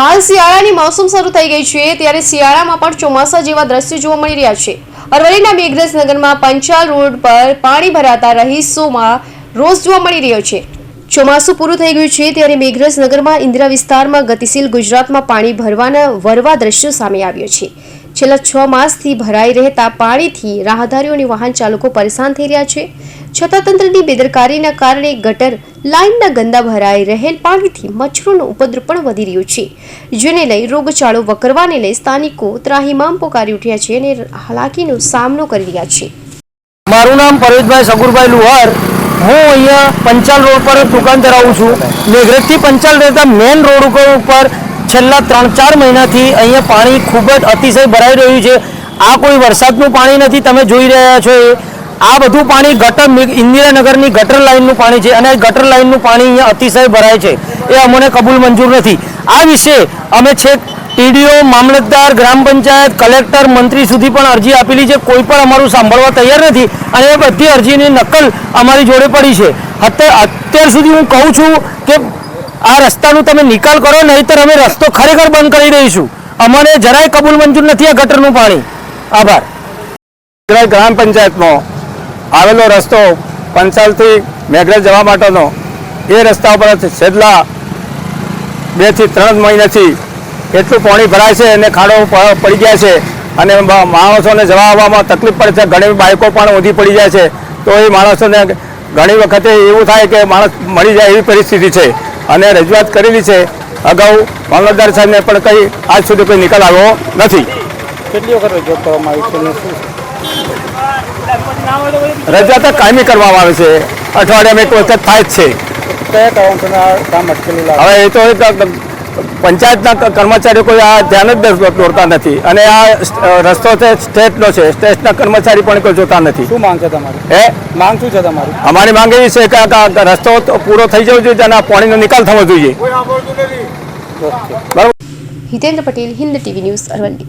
હાલ શિયાળાની મોસમ શરૂ થઈ ગઈ છે, ત્યારે શિયાળામાં પણ ચોમાસા જેવા દ્રશ્યો જોવા મળી રહ્યા છે. અરવલ્લીના મેઘરજ નગરમાં પંચાલ રોડ પર પાણી ભરાતા રહીશોમાં રોષ જોવા મળી રહ્યો છે. ચોમાસું પૂરું થઈ ગયું છે, ત્યારે મેઘરજ નગરમાં ઇન્દિરા વિસ્તારમાં ગતિશીલ ગુજરાતમાં પાણી ભરવાના વરવા દ્રશ્યો સામે આવ્યો છે. છેલ્લા છ માસથી ભરાઈ રહેતા પાણીથી રાહદારીઓ અને વાહન ચાલકો પરેશાન થઈ રહ્યા છે. છતાં તંત્રની બેદરકારીના કારણે ગટર લાઇનના ગંદા ભરાઈ રહેલ પાણીથી મચ્છરોનો ઉપદ્રવ પણ વધી રહ્યો છે. જેને લઈ રોગચાળો વકરવાને લઈ સ્થાનિકો ત્રાહિમામ પોકારી ઉઠ્યા છે અને હાલાકીનો સામનો કરી રહ્યા છે. મારું નામ પરેશભાઈ સગુરભાઈ લુહાર. હું અહીંયા પંચાલ રોડ પર દુકાન ધરાવું છું. મેઘરજથી પંચાલ રહેતા મેન રોડ ઉપર છેલ્લા ત્રણ ચાર મહિનાથી અહીંયા પાણી ખૂબ જ અતિશય ભરાઈ રહ્યું છે. આ કોઈ વરસાદનું પાણી નથી, તમે જોઈ રહ્યા છો એ. આ બધું પાણી ગટર ઇન્દિરાનગરની ગટર લાઇનનું પાણી છે અને ગટર લાઇનનું પાણી અહીંયા અતિશય ભરાય છે. એ અમને કબૂલ મંજૂર નથી. આ વિશે અમે છેક ટીડીઓ, મામલતદાર, ગ્રામ પંચાયત, કલેક્ટર, મંત્રી સુધી પણ અરજી આપેલી છે. કોઈ પણ અમારું સાંભળવા તૈયાર નથી અને એ બધી અરજીની નકલ અમારી જોડે પડી છે. અત્યાર સુધી હું કહું છું કે આ રસ્તાનું તમે નિકાલ કરો, નહીંતર અમે રસ્તો ખરેખર બંધ કરી દઈશું. અમને જરાય કબૂલ મંજૂર નથી આ ગટરનું પાણી. આભાર. મેઘરજ ગ્રામ પંચાયતમાં આવેલો રસ્તો પંચાલથી મેઘરજ જવા માટેનો, એ રસ્તા ઉપર છેલ્લા બેથી ત્રણ મહિનાથી એટલું પાણી ભરાય છે અને ખાડો પડી ગયા છે. અને માણસોને જવા આવવામાં તકલીફ પડે છે. ઘણી બાઇકો પણ ઊંધી પડી જાય છે. તો એ માણસોને ઘણી વખતે એવું થાય કે માણસ મળી જાય એવી પરિસ્થિતિ છે. અને રજૂઆત કરેલી છે. અગાઉ મામલતદાર સાહેબને પણ કંઈ આજ સુધી કોઈ નિકાલ આવ્યો નથી. કેટલી વખત રજૂઆત કરવામાં આવી છે રજૂઆત કાયમી કરવામાં આવે છે. અઠવાડિયામાં એક વખત થાય જ છે. હવે એ તો પંચાયતના કર્મચારીઓ કોઈ આ ધ્યાન જ દોરતા નથી. અને આ રસ્તો છે સ્ટેટનો છે સ્ટેટના કર્મચારી પણ કોઈ જોતા નથી. શું માંગ છે તમારી? હે? માંગ શું છે તમારી? અમારી માંગ એવી છે કે રસ્તો પૂરો થઈ જવો જોઈએ અને આ પાણીનો નિકાલ થવો જોઈએ. બરાબર. Hitendra Patel Hind TV news Aravalli.